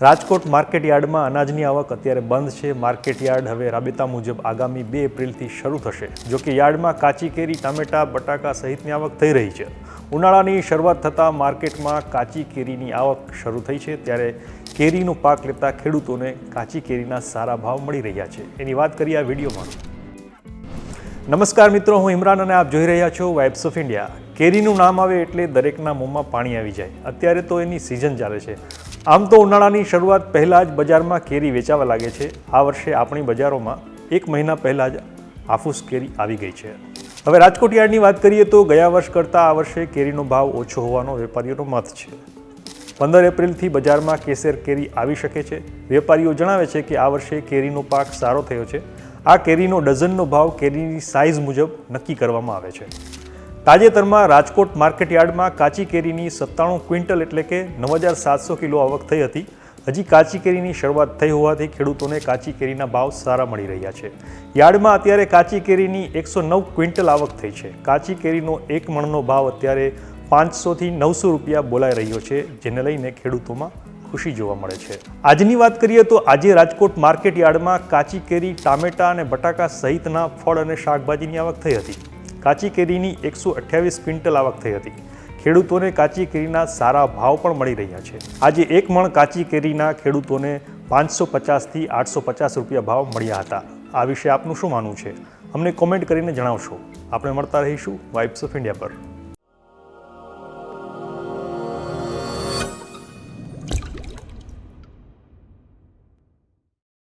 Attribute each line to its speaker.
Speaker 1: રાજકોટ માર્કેટયાર્ડમાં અનાજની આવક અત્યારે બંધ છે. માર્કેટયાર્ડ હવે રાબેતા મુજબ આગામી બે એપ્રિલથી શરૂ થશે. જો કે યાર્ડમાં કાચી કેરી, ટામેટા, બટાકા સહિતની આવક થઈ રહી છે. ઉનાળાની શરૂઆત થતાં માર્કેટમાં કાચી કેરીની આવક શરૂ થઈ છે. ત્યારે કેરીનો પાક લેતા ખેડૂતોને કાચી કેરીના સારા ભાવ મળી રહ્યા છે. એની વાત કરીએ આ વિડીયોમાં. નમસ્કાર મિત્રો, હું ઇમરાન અને આપ જોઈ રહ્યા છો વાઇબ્સ ઓફ ઇન્ડિયા કેરીનું નામ આવે એટલે દરેકના મોંમાં પાણી આવી જાય. અત્યારે તો એની સિઝન ચાલે છે. આમ તો ઉનાળાની શરૂઆત પહેલાં જ બજારમાં કેરી વેચાવા લાગે છે. આ વર્ષે આપણી બજારોમાં એક મહિના પહેલાં જ હાફૂસ કેરી આવી ગઈ છે. હવે રાજકોટ યાર્ડની વાત કરીએ તો ગયા વર્ષ કરતાં આ વર્ષે કેરીનો ભાવ ઓછો હોવાનો વેપારીઓનો મત છે. પંદર એપ્રિલથી બજારમાં કેસર કેરી આવી શકે છે. વેપારીઓ જણાવે છે કે આ વર્ષે કેરીનો પાક સારો થયો છે. આ કેરીનો ડઝનનો ભાવ કેરીની સાઇઝ મુજબ નક્કી કરવામાં આવે છે. તાજેતરમાં રાજકોટ માર્કેટ યાર્ડમાં કાચી કેરીની સત્તાણું ક્વિન્ટલ એટલે કે નવ હજાર સાતસો કિલો આવક થઈ હતી. હજી કાચી કેરીની શરૂઆત થઈ હોવાથી ખેડૂતોને કાચી કેરીના ભાવ સારા મળી રહ્યા છે. યાર્ડમાં અત્યારે કાચી કેરીની એકસો નવ ક્વિન્ટલ આવક થઈ છે. કાચી કેરીનો એક મણનો ભાવ અત્યારે પાંચસોથી નવસો રૂપિયા બોલાઈ રહ્યો છે, જેને લઈને ખેડૂતોમાં ખુશી જોવા મળે છે. આજની વાત કરીએ તો આજે રાજકોટ માર્કેટ યાર્ડમાં કાચી કેરી ટામેટા અને બટાકા સહિતના ફળ અને શાકભાજીની આવક થઈ હતી. કાચી કેરીની એકસો અઠ્યાવીસ ક્વિન્ટલ આવક થઈ હતી. ખેડૂતોને કાચી કેરીના સારા ભાવ પણ મળી રહ્યા છે. આજે એક મણ કાચી કેરીના ખેડૂતોને પાંચસો પચાસથી આઠસો પચાસ રૂપિયા ભાવ મળ્યા હતા. આ વિશે આપનું શું માનવું છે? અમને કોમેન્ટ કરીને જણાવશો. આપણે મળતા રહીશું વાઇબ્સ ઓફ ઇન્ડિયા પર.